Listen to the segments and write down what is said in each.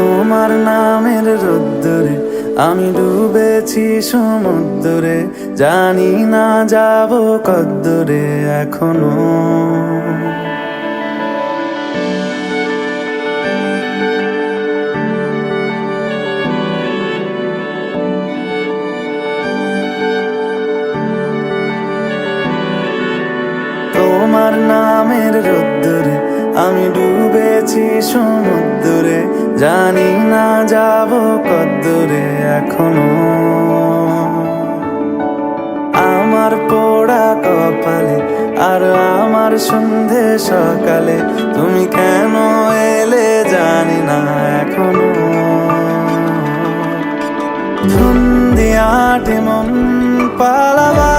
তোমার নামের রোদ্দুরে আমি ডুবেছি সমুদ্রে। জানি না যাব কদ্দুরে এখনও। তোমার নামের রোদ্দুরে আমি ডুবেছি সমুদ্রে, জানি না যাব কদ্দুরে এখনও। আমার পোড়া কপালে আর আমার সন্ধে সকালে, তুমি কেন এলে জানি না এখনও। ধুন্দিয়াটে মন পালাবা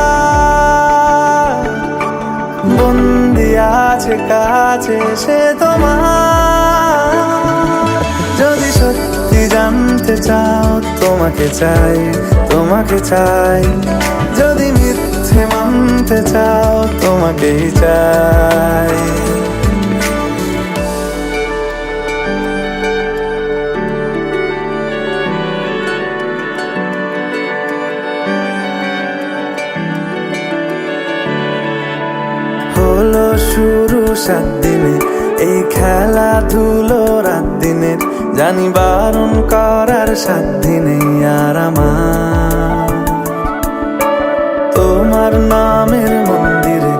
আছে কাছে সে তোমার। যদি সত্যি জানতে চাও, তোমাকে চাই তোমাকে চাই। যদি মিথ্যে মানতে চাও, তোমাকেই চাই। হলো শুরু সাত দিনে এই খেলাধুলো রাত দিনের। জানি বারণ করার সাত দিনে আর তোমার নামের মন্দিরে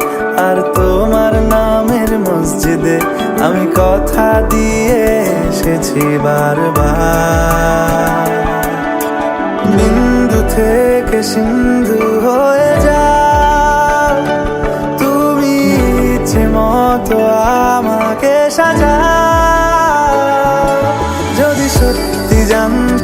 আর তোমার নামের মসজিদে আমি কথা দিয়ে এসেছি বারবার। বিন্দু থেকে সিন্ধু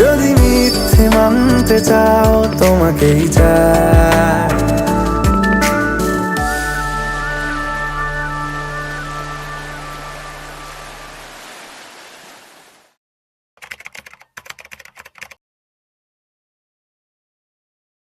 যদি মিথ্যে মানতে চাও তোমাকেই চাই।